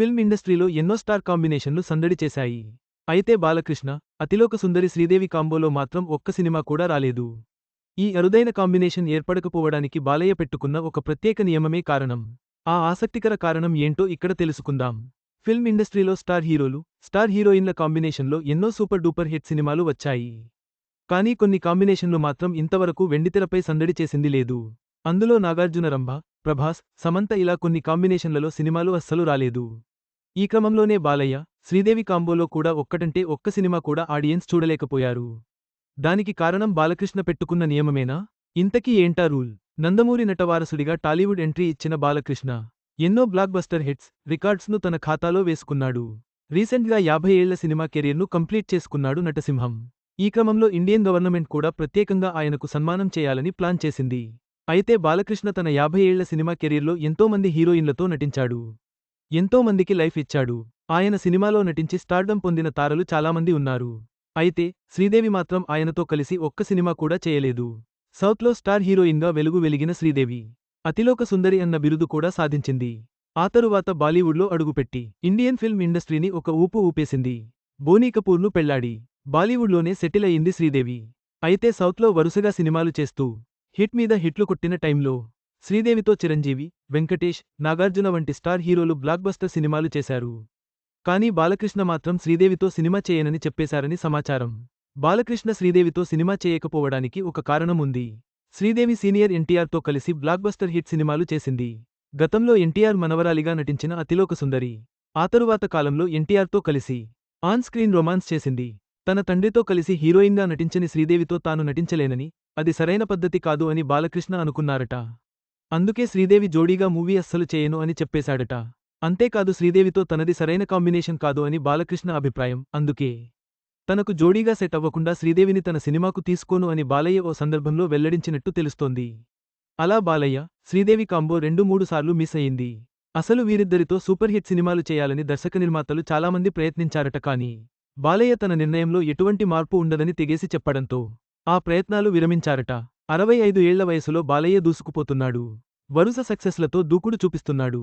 Film ఇండస్ట్రీలో ఎన్నో star కాంబినేషన్లు సందడి చేశాయి. అయితే బాలకృష్ణ అతిలోక సుందరి శ్రీదేవి కాంబోలో మాత్రం ఒక్క సినిమా కూడా రాలేదు. ఈ అరుదైన కాంబినేషన్ ఏర్పడకపోవడానికి బాలయ్య పెట్టుకున్న ఒక ప్రత్యేక నియమమే కారణం. ఆ ఆసక్తికర కారణం ఏంటో ఇక్కడ తెలుసుకుందాం. ఫిల్మ్ ఇండస్ట్రీలో స్టార్ హీరోలు స్టార్ హీరోయిన్ల కాంబినేషన్లో ఎన్నో సూపర్ డూపర్ హిట్ సినిమాలు వచ్చాయి. కానీ కొన్ని కాంబినేషన్లు మాత్రం ఇంతవరకు వెండితెరపై సందడి చేసింది లేదు. అందులో నాగార్జున రంభ ప్రభాస్ సమంత ఇలా కొన్ని కాంబినేషన్లలో సినిమాలు అస్సలు రాలేదు. ఈ క్రమంలోనే బాలయ్య శ్రీదేవి కాంబోలో కూడా ఒక్కటంటే ఒక్క సినిమా కూడా ఆడియన్స్ చూడలేకపోయారు. దానికి కారణం బాలకృష్ణ పెట్టుకున్న నియమమేనా? ఇంతకీ ఏంటా రూల్? నందమూరి నటవారసుడిగా టాలీవుడ్ ఎంట్రీ ఇచ్చిన బాలకృష్ణ ఎన్నో బ్లాక్ బస్టర్ హిట్స్ రికార్డ్స్ను తన ఖాతాలో వేసుకున్నాడు. రీసెంట్గా యాభై ఏళ్ళ సినిమా కెరీర్ను కంప్లీట్ చేసుకున్నాడు నటసింహం. ఈ క్రమంలో ఇండియన్ గవర్నమెంట్ కూడా ప్రత్యేకంగా ఆయనకు సన్మానం చేయాలని ప్లాన్ చేసింది. అయితే బాలకృష్ణ తన యాభై ఏళ్ళ సినిమా కెరీర్లో ఎంతోమంది హీరోయిన్లతో నటించాడు. ఎంతో మందికి లైఫ్ ఇచ్చాడు. ఆయన సినిమాలో నటించి స్టార్డం పొందిన తారలు చాలామంది ఉన్నారు. అయితే శ్రీదేవి మాత్రం ఆయనతో కలిసి ఒక్క సినిమా కూడా చేయలేదు. సౌత్లో స్టార్ హీరోయిన్గా వెలుగు వెలిగిన శ్రీదేవి. అతిలోక సుందరి అన్న బిరుదు కూడా సాధించింది. ఆ తరువాత బాలీవుడ్లో అడుగుపెట్టి ఇండియన్ ఫిల్మ్ ఇండస్ట్రీని ఒక ఊపు ఊపేసింది. బోనీ కపూర్ను పెళ్ళాడి బాలీవుడ్లోనే సెటిల్ అయింది శ్రీదేవి. అయితే సౌత్లో వరుసగా సినిమాలు చేస్తూ హిట్ మీద హిట్లు కొట్టిన టైంలో శ్రీదేవితో చిరంజీవి వెంకటేష్ నాగార్జున వంటి స్టార్ హీరోలు బ్లాక్బస్టర్ సినిమాలు చేశారు. కానీ బాలకృష్ణ మాత్రం శ్రీదేవితో సినిమా చేయనని చెప్పేశారని సమాచారం. బాలకృష్ణ శ్రీదేవితో సినిమా చేయకపోవడానికి ఒక కారణం ఉంది. శ్రీదేవి సీనియర్ ఎన్టీఆర్తో కలిసి బ్లాక్బస్టర్ హిట్ సినిమాలు చేసింది. గతంలో ఎన్టీఆర్ మనవరాలిగా నటించిన అతిలోక సుందరి. ఆ తరువాత కాలంలో ఎన్టీఆర్తో కలిసి ఆన్ స్క్రీన్ రొమాన్స్ చేసింది. తన తండ్రితో కలిసి హీరోయిన్గా నటించని శ్రీదేవితో తాను నటించలేనని అది సరైన పద్ధతి కాదు అని బాలకృష్ణ అనుకున్నారట. అందుకే శ్రీదేవి జోడీగా మూవీ అస్సలు చేయను అని చెప్పేశాడట. అంతేకాదు శ్రీదేవితో తనది సరైన కాంబినేషన్ కాదు అని బాలకృష్ణ అభిప్రాయం. అందుకే తనకు జోడీగా సెట్ అవ్వకుండా శ్రీదేవిని తన సినిమాకు తీసుకోను అని బాలయ్య ఓ సందర్భంలో వెల్లడించినట్టు తెలుస్తోంది. అలా బాలయ్య శ్రీదేవి కాంబో రెండు మూడు సార్లు మిస్ అయింది. అసలు వీరిద్దరితో సూపర్ హిట్ సినిమాలు చేయాలని దర్శక నిర్మాతలు చాలామంది ప్రయత్నించారట కానీ బాలయ్య తన నిర్ణయంలో ఎటువంటి మార్పు ఉండదని తెగేసి చెప్పడంతో ఆ ప్రయత్నాలు విరమించారట. అరవై ఐదు ఏళ్ళ వయసులో బాలయ్య దూసుకుపోతున్నాడు. వరుస సక్సెస్లతో దూకుడు చూపిస్తున్నాడు.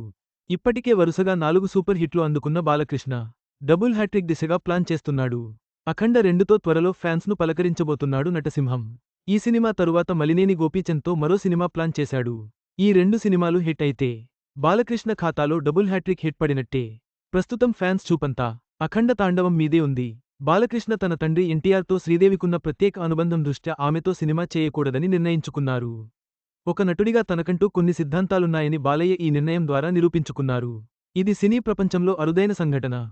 ఇప్పటికే వరుసగా నాలుగు సూపర్ హిట్లు అందుకున్న బాలకృష్ణ డబుల్ హ్యాట్రిక్ దిశగా ప్లాన్ చేస్తున్నాడు. అఖండ రెండుతో త్వరలో ఫ్యాన్స్ను పలకరించబోతున్నాడు నటసింహం. ఈ సినిమా తరువాత మలినేని గోపీచంద్తో మరో సినిమా ప్లాన్ చేశాడు. ఈ రెండు సినిమాలు హిట్ అయితే బాలకృష్ణ ఖాతాలో డబుల్ హ్యాట్రిక్ హిట్ పడినట్టే. ప్రస్తుతం ఫ్యాన్స్ చూపంతా అఖండ తాండవం మీదే ఉంది. బాలకృష్ణ తన తండ్రి ఎన్టీఆర్తో శ్రీదేవికున్న ప్రత్యేక అనుబంధం దృష్ట్యా ఆమెతో సినిమా చేయకూడదని నిర్ణయించుకున్నారు. ఒక నటుడిగా తనకంటూ కొన్ని సిద్ధాంతాలున్నాయని బాలయ్య ఈ నిర్ణయం ద్వారా నిరూపించుకున్నారు. ఇది సినీ ప్రపంచంలో అరుదైన సంఘటన.